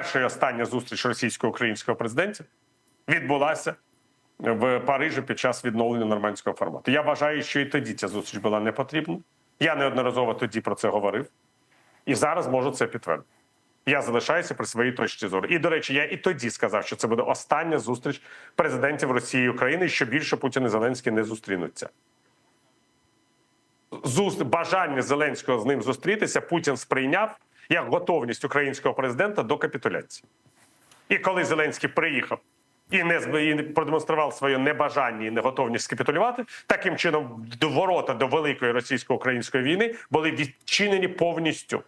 перша і остання зустріч російсько-українського президентів відбулася в Парижі під час відновлення нормандського формату. Я вважаю, що і тоді ця зустріч була не потрібна. Я неодноразово тоді про це говорив, і зараз можу це підтвердити. Я залишаюся при своїй точці зору. І до речі, я і тоді сказав, що це буде остання зустріч президентів Росії і України, що більше Путін і Зеленський не зустрінуться. Зус... Бажання Зеленського з ним зустрітися Путін сприйняв як готовність українського президента до капітуляції. І коли Зеленський приїхав і не і продемонстрував своє небажання і неготовність скапітулювати, таким чином до ворота до великої російсько-української війни були відчинені повністю.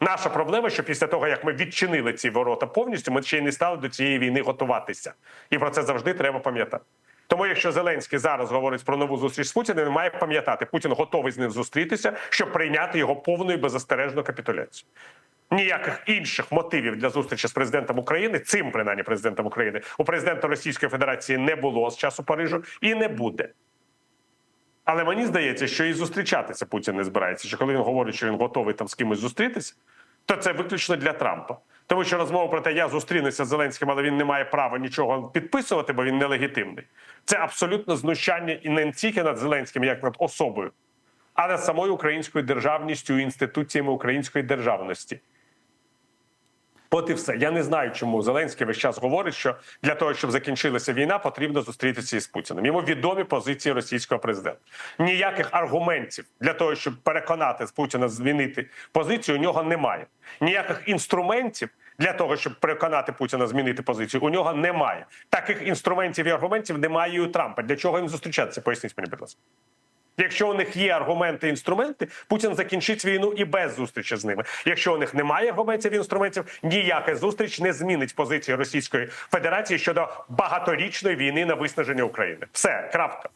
Наша проблема, що після того, як ми відчинили ці ворота повністю, ми ще й не стали до цієї війни готуватися. І про це завжди треба пам'ятати. Тому, якщо Зеленський зараз говорить про нову зустріч з Путіним, він має пам'ятати, Путін готовий з ним зустрітися, щоб прийняти його повну і беззастережну капітуляцію. Ніяких інших мотивів для зустрічі з президентом України, цим принаймні президентом України, у президента Російської Федерації не було з часу Парижу і не буде. Але мені здається, що і зустрічатися Путін не збирається. Що коли він говорить, що він готовий там з кимось зустрітися, то це виключно для Трампа. Тому що розмова про те, я зустрінуся з Зеленським, але він не має права нічого підписувати, бо він нелегітимний. Це абсолютно знущання і не тільки над Зеленським, як над особою, а над самою українською державністю і інституціями української державності. От і все. Я не знаю, чому Зеленський весь час говорить, що для того, щоб закінчилася війна, потрібно зустрітися із Путіним. Йому відомі позиції російського президента. Ніяких аргументів для того, щоб переконати Путіна змінити позицію, у нього немає. Ніяких інструментів для того, щоб переконати Путіна змінити позицію, у нього немає. Таких інструментів і аргументів немає і у Трампа. Для чого їм зустрічатися? Поясніть мені, будь ласка. Якщо у них є аргументи і інструменти, Путін закінчить війну і без зустрічі з ними. Якщо у них немає аргументів і інструментів, ніяка зустріч не змінить позиції Російської Федерації щодо багаторічної війни на виснаження України. Все крапка.